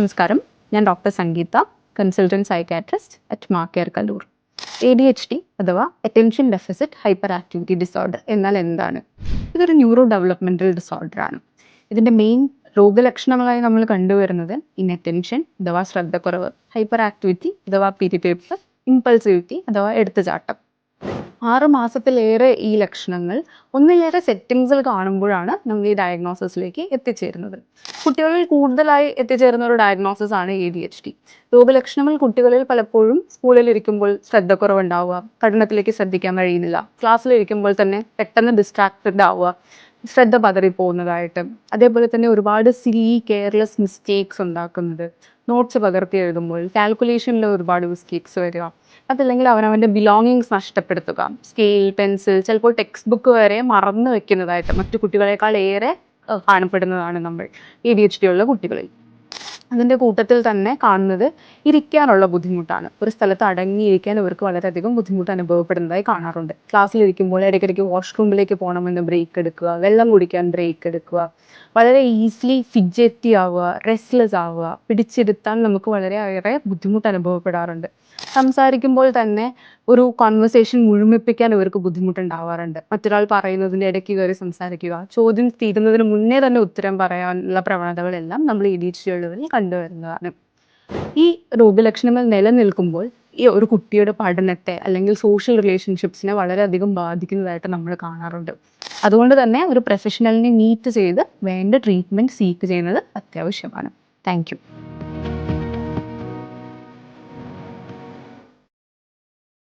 നമസ്കാരം. ഞാൻ doctor Sangeetha consultant psychiatrist at മാക്കേർ Kallur A D H D അഥവാ attention deficit hyperactivity disorder എന്നാൽ എന്താണ്? ഇതൊരു ന്യൂറോ ഡെവലപ്മെന്റൽ ഡിസോർഡറാണ് ഇതിന്റെ മെയിൻ രോഗലക്ഷണങ്ങളായി നമ്മൾ കണ്ടുവരുന്നത് ഇൻഅറ്റൻഷൻ അഥവാ ശ്രദ്ധക്കുറവ് ഹൈപ്പർ ആക്ടിവിറ്റി അഥവാ പിരിപേപ്പ് ഇമ്പൾസിവിറ്റി അഥവാ എടുത്തുചാട്ടം. ആറ് മാസത്തിലേറെ ഈ ലക്ഷണങ്ങൾ ഒന്നിലേറെ സെറ്റിങ്സിൽ കാണുമ്പോഴാണ് നമ്മൾ ഈ ഡയഗ്നോസിസിലേക്ക് എത്തിച്ചേരുന്നത്. കുട്ടികളിൽ കൂടുതലായി എത്തിച്ചേരുന്ന ഒരു ഡയഗ്നോസിസ് ആണ് എ ഡി എച്ച് ഡി രോഗലക്ഷണങ്ങൾ കുട്ടികളിൽ പലപ്പോഴും സ്കൂളിൽ ഇരിക്കുമ്പോൾ ശ്രദ്ധക്കുറവുണ്ടാവുക പഠനത്തിലേക്ക് ശ്രദ്ധിക്കാൻ കഴിയുന്നില്ല. ക്ലാസ്സിലിരിക്കുമ്പോൾ തന്നെ പെട്ടെന്ന് ഡിസ്ട്രാക്റ്റഡ് ആവുക ശ്രദ്ധ പതറിപ്പോകുന്നതായിട്ട്. അതേപോലെ തന്നെ ഒരുപാട് സില്ലി കെയർലെസ് മിസ്റ്റേക്സ് ഉണ്ടാക്കുന്നത്. നോട്ട്സ് പകർത്തി എഴുതുമ്പോൾ കാൽക്കുലേഷനിൽ ഒരുപാട് മിസ്റ്റേക്സ് വരിക. അതല്ലെങ്കിൽ അവനവന്റെ ബിലോങ്ങിങ്സ് നഷ്ടപ്പെടുത്തുക. സ്കെയിൽ പെൻസിൽ ചിലപ്പോൾ ടെക്സ്റ്റ് ബുക്ക് വരെ മറന്നു വെക്കുന്നതായിട്ട് മറ്റു കുട്ടികളെക്കാൾ ഏറെ കാണപ്പെടുന്നതാണ് നമ്മൾ എ ഡി എച്ച് ഡി ഉള്ള കുട്ടികളിൽ. അതിന്റെ കൂട്ടത്തിൽ തന്നെ കാണുന്നത് ഇരിക്കാനുള്ള ബുദ്ധിമുട്ടാണ്. ഒരു സ്ഥലത്ത് അടങ്ങിയിരിക്കാൻ ഇവർക്ക് വളരെയധികം ബുദ്ധിമുട്ട് അനുഭവപ്പെടുന്നതായി കാണാറുണ്ട്. ക്ലാസ്സിലിരിക്കുമ്പോൾ ഇടയ്ക്കിടയ്ക്ക് വാഷ്റൂമിലേക്ക് പോകണമെന്ന് ബ്രേക്ക് എടുക്കുക വെള്ളം കുടിക്കാൻ ബ്രേക്ക് എടുക്കുക വളരെ ഈസിലി ഫിഡ്ജറ്റി ആവുക റെസ്റ്റ്ലെസ് ആവുക പിടിച്ചിരുത്താൻ നമുക്ക് വളരെയേറെ ബുദ്ധിമുട്ട് അനുഭവപ്പെടാറുണ്ട്. സംസാരിക്കുമ്പോൾ തന്നെ ഒരു കോൺവെർസേഷൻ മുഴുമിപ്പിക്കാൻ ഇവർക്ക് ബുദ്ധിമുട്ടുണ്ടാവാറുണ്ട്. മറ്റൊരാൾ പറയുന്നതിന്റെ ഇടയ്ക്ക് കയറി സംസാരിക്കുക. ചോദ്യം തീരുന്നതിന് മുന്നേ തന്നെ ഉത്തരം പറയാനുള്ള പ്രവണതകളെല്ലാം നമ്മൾ ഇ ഡി ഉള്ളവരിൽ കണ്ടുവരുന്നതാണ്. ഈ രോഗലക്ഷണങ്ങൾ നിലനിൽക്കുമ്പോൾ ഈ ഒരു കുട്ടിയുടെ പഠനത്തെ അല്ലെങ്കിൽ സോഷ്യൽ റിലേഷൻഷിപ്സിനെ വളരെയധികം ബാധിക്കുന്നതായിട്ട് നമ്മൾ കാണാറുണ്ട്. അതുകൊണ്ട് തന്നെ ഒരു പ്രൊഫഷണലിനെ മീറ്റ് ചെയ്ത് വേണ്ട ട്രീറ്റ്മെന്റ് സീക്ക് ചെയ്യുന്നത് അത്യാവശ്യമാണ്. താങ്ക്